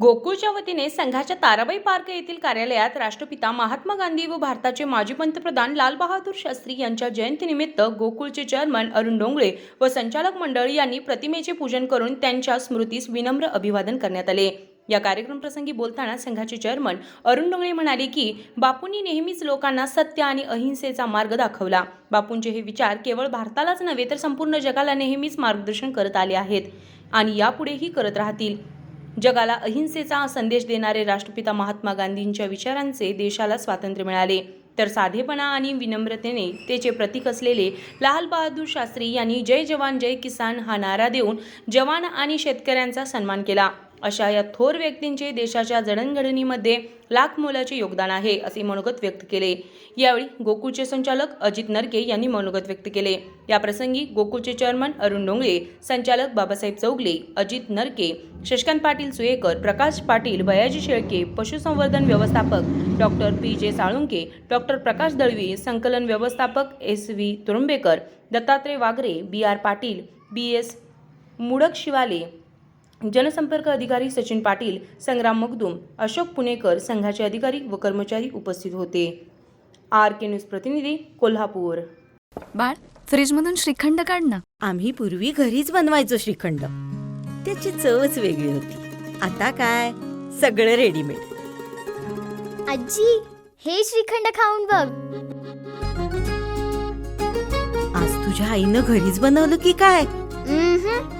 गोकुळच्या वतीने संघाच्या ताराबाई पार्क येथील कार्यालयात राष्ट्रपिता महात्मा गांधी व भारताचे माजी पंतप्रधान लालबहादूर शास्त्री यांच्या जयंतीनिमित्त गोकुळचे चेअरमन अरुण डोंगळे व संचालक मंडळ यांनी प्रतिमेचे पूजन करून त्यांच्या स्मृतीस विनम्र अभिवादन करण्यात आले. या कार्यक्रम प्रसंगी बोलताना संघाचे चेअरमन अरुण डोंगळे म्हणाले की बापूंनी नेहमीच लोकांना सत्य आणि अहिंसेचा मार्ग दाखवला. बापूंचे हे विचार केवळ भारतालाच नव्हे तर संपूर्ण जगाला नेहमीच मार्गदर्शन करत आले आहेत आणि यापुढेही करत राहतील. जगाला अहिंसेचा संदेश देणारे राष्ट्रपिता महात्मा गांधींच्या विचारांचे देशाला स्वातंत्र्य मिळाले. तर साधेपणा आणि विनम्रतेने त्याचे प्रतीक असलेले लाल बहादूर शास्त्री यांनी जय जवान जय किसान हा नारा देऊन जवान आणि शेतकऱ्यांचा सन्मान केला. अशा या थोर व्यक्तींचे देशाच्या जडणघडणीमध्ये लाख मोलाचे योगदान आहे असे मनोगत व्यक्त केले. यावेळी गोकुळचे संचालक अजित नरके यांनी मनोगत व्यक्त केले. या प्रसंगी गोकुळचे चेअरमन अरुण डोंगळे संचालक बाबासाहेब चौगले अजित नरके शशकांत पाटील सुयेकर प्रकाश पाटील भयाजी शेळके पशुसंवर्धन व्यवस्थापक डॉक्टर पी. जे. साळुंके डॉक्टर प्रकाश दळवी संकलन व्यवस्थापक S. V. Turumbekar Dattatray Wagre B. R. Patil B. S. Mudak Shivale जनसंपर्क अधिकारी सचिन पाटील संग्राम मगदूम अशोक पुणेकर संघाचे अधिकारी व कर्मचारी उपस्थित होते. आर के न्यूज प्रतिनिधी कोल्हापूर. बाळ फ्रीजमधून श्रीखंड काढ ना. आम्ही पूर्वी घरीच बनवायचो श्रीखंड. त्याची चवच वेगळी होती. आता काय? सगळं रेडीमेड आजी हे श्रीखंड खाऊन बघ. आज तुझ्या आईनं घरीच बनवलं की काय? उम्हम.